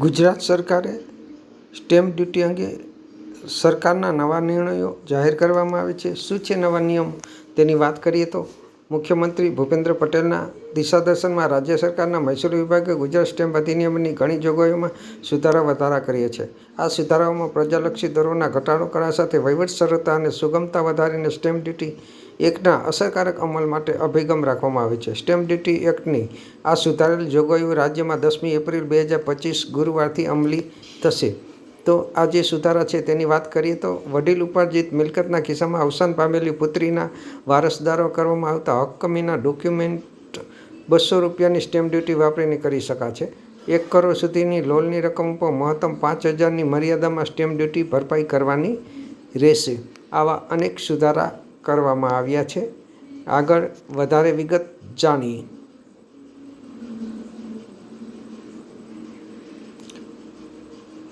ગુજરાત સરકારે stamp duty અંગે સરકારના નવા નિર્ણયો જાહેર કરવામાં આવે છે. શું છે નવા નિયમ? તેની વાત કરીએ તો મુખ્યમંત્રી ભૂપેન્દ્ર પટેલના દિશાદર્શનમાં રાજ્ય સરકારના મહેસૂલ વિભાગે ગુજરાત સ્ટેમ્પ અધિનિયમની ઘણી જોગવાઈઓમાં સુધારા વધારા કર્યા છે. આ સુધારાઓમાં પ્રજાલક્ષી દરોના ઘટાડો કરવા સાથે વહીવટ સરળતા અને સુગમતા વધારીને સ્ટેમ્પ ડ્યુટી એક્ટના અસરકારક અમલ માટે અભિગમ રાખવામાં આવે છે. સ્ટેમ્પ ડ્યુટી એક્ટની આ સુધારેલ જોગવાઈઓ રાજ્યમાં દસમી એપ્રિલ બે હજાર પચીસ ગુરુવારથી અમલી થશે. તો આ જે સુધારા છે તેની વાત કરીએ તો વડીલ ઉપાર્જિત મિલકતના કિસ્સામાં અવસાન પામેલી પુત્રીના વારસદારો કરવામાં આવતા હક્કમીના ડોક્યુમેન્ટ બસો રૂપિયાની સ્ટેમ્પ ડ્યુટી વાપરીને કરી શકાશે. એક કરોડ સુધીની લોનની રકમ ઉપર મહત્તમ પાંચ હજારની મર્યાદામાં સ્ટેમ્પ ડ્યુટી ભરપાઈ કરવાની રહેશે. આવા અનેક સુધારા કરવામાં આવ્યા છે. આગળ વધારે વિગત જાણીએ.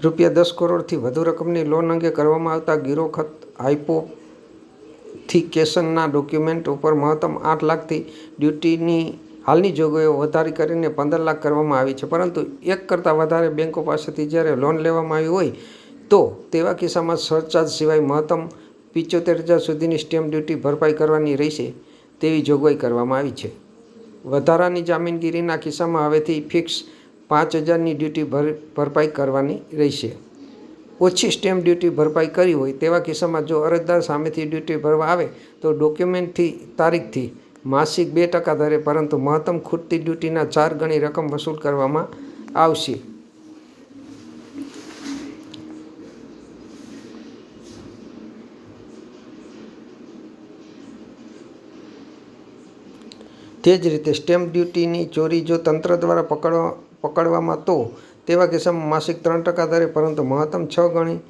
રૂપિયા દસ કરોડથી વધુ રકમની લોન અંગે કરવામાં આવતા ગીરોખત કેશનના ડોક્યુમેન્ટ ઉપર મહત્તમ આઠ લાખથી ડ્યુટીની હાલની જોગવાઈઓ વધારી કરીને પંદર લાખ કરવામાં આવી છે. પરંતુ એક કરતાં વધારે બેંકો પાસેથી જ્યારે લોન લેવામાં આવી હોય તો તેવા કિસ્સામાં સરચાર્જ સિવાય મહત્તમ પિચોતેર હજાર સુધીની સ્ટેમ્પ ડ્યુટી ભરપાઈ કરવાની રહેશે તેવી જોગવાઈ કરવામાં આવી છે. વધારાની જામીનગીરીના કિસ્સામાં હવેથી ફિક્સ પાંચ હજારની ડ્યુટી ભર, ભરપાઈ કરવાની રહેશે. ઓછી સ્ટેમ્પ ડ્યુટી ભરપાઈ કરી હોય તેવા કિસ્સામાં જો અરજદાર સામેથી ડ્યુટી ભરવા આવે તો ડોક્યુમેન્ટથી, તારીખથી, માસિક બે ટકા દરે, પરંતુ મહત્તમ ખૂટતી ડ્યુટીના ચાર ગણી રકમ વસૂલ કરવામાં આવશે. તે જ રીતે સ્ટેમ્પ ડ્યુટીની ચોરી જો તંત્ર દ્વારા પકડવા, પકડવામાં તો તેવા કિસ્સામાં માસિક ત્રણ ટકા દરે પરંતુ મહત્તમ છ ગણી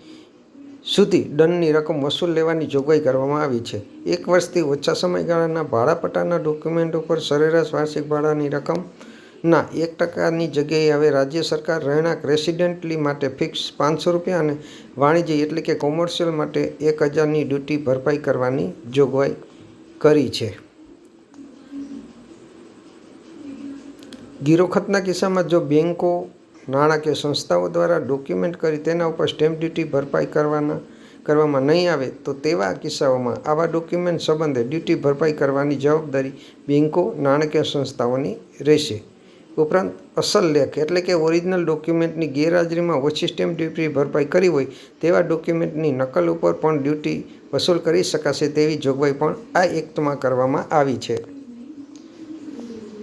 સુધી દંડની રકમ વસૂલ લેવાની જોગવાઈ કરવામાં આવી છે. એક વર્ષથી ઓછા સમયગાળાના ભાડાપટ્ટાના ડોક્યુમેન્ટ ઉપર સરેરાશ વાર્ષિક ભાડાની રકમના એક ટકાની જગ્યાએ હવે રાજ્ય સરકાર રહેણાંક રેસિડેન્ટલી માટે ફિક્સ પાંચસો રૂપિયા અને વાણિજ્ય એટલે કે કોમર્શિયલ માટે એક હજારની ડ્યુટી ભરપાઈ કરવાની જોગવાઈ કરી છે. ગીરોખતના કિસ્સામાં જો બેન્કો નાણાકીય સંસ્થાઓ દ્વારા ડોક્યુમેન્ટ કરી તેના ઉપર સ્ટેમ્પ ડ્યુટી ભરપાઈ કરવાના, કરવામાં નહીં આવે, તો તેવા કિસ્સાઓમાં આવા ડોક્યુમેન્ટ સંબંધે ડ્યુટી ભરપાઈ કરવાની જવાબદારી બેન્કો નાણાકીય સંસ્થાઓની રહેશે. ઉપરાંત અસલ લેખ એટલે કે ઓરિજિનલ ડોક્યુમેન્ટની ગેરહાજરીમાં ઓછી સ્ટેમ્પ ડ્યુટી ભરપાઈ કરી હોય, તેવા ડોક્યુમેન્ટની નકલ ઉપર પણ ડ્યુટી વસૂલ કરી શકાશે તેવી જોગવાઈ પણ આ એક્ટમાં કરવામાં આવી છે.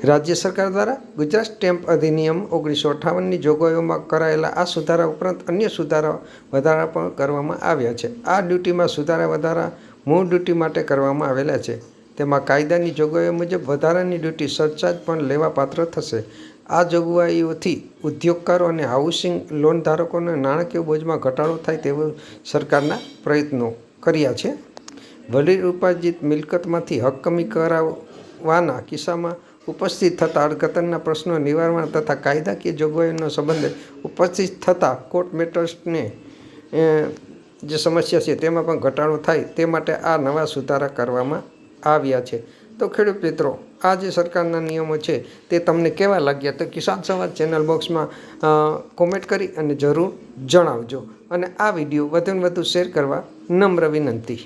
રાજ્ય સરકાર દ્વારા ગુજરાત સ્ટેમ્પ અધિનિયમ ઓગણીસો અઠ્ઠાવનની જોગવાઈઓમાં કરાયેલા આ સુધારા ઉપરાંત અન્ય સુધારા વધારા પણ કરવામાં આવ્યા છે. આ ડ્યુટીમાં સુધારા વધારા મૂળ ડ્યુટી માટે કરવામાં આવેલા છે. તેમાં કાયદાની જોગવાઈઓ મુજબ વધારાની ડ્યુટી સરચાર્જ પણ લેવાપાત્ર થશે. આ જોગવાઈઓથી ઉદ્યોગકારો અને હાઉસિંગ લોન ધારકોને નાણાકીય બોજમાં ઘટાડો થાય તેવો સરકારના પ્રયત્નો કર્યા છે. વડીલ ઉપાર્જિત મિલકતમાંથી હક્કમી કરાવવાના કિસ્સામાં ઉપસ્થિત થતા અર્થઘટનના પ્રશ્નો નિવારણ તથા કાયદાકીય જોગવાઈઓનો સંબંધે ઉપસ્થિત થતા કોર્ટ મેટર્સને જે સમસ્યા છે તેમાં પણ ઘટાડો થાય તે માટે આ નવા સુધારા કરવામાં આવ્યા છે. તો ખેડૂત મિત્રો, આ જે સરકારના નિયમો છે તે તમને કેવા લાગ્યા તો કિસાન સંવાદ ચેનલ બોક્સમાં કોમેન્ટ કરી અને જરૂર જણાવજો. અને આ વીડિયો વધુને વધુ શેર કરવા નમ્ર વિનંતી.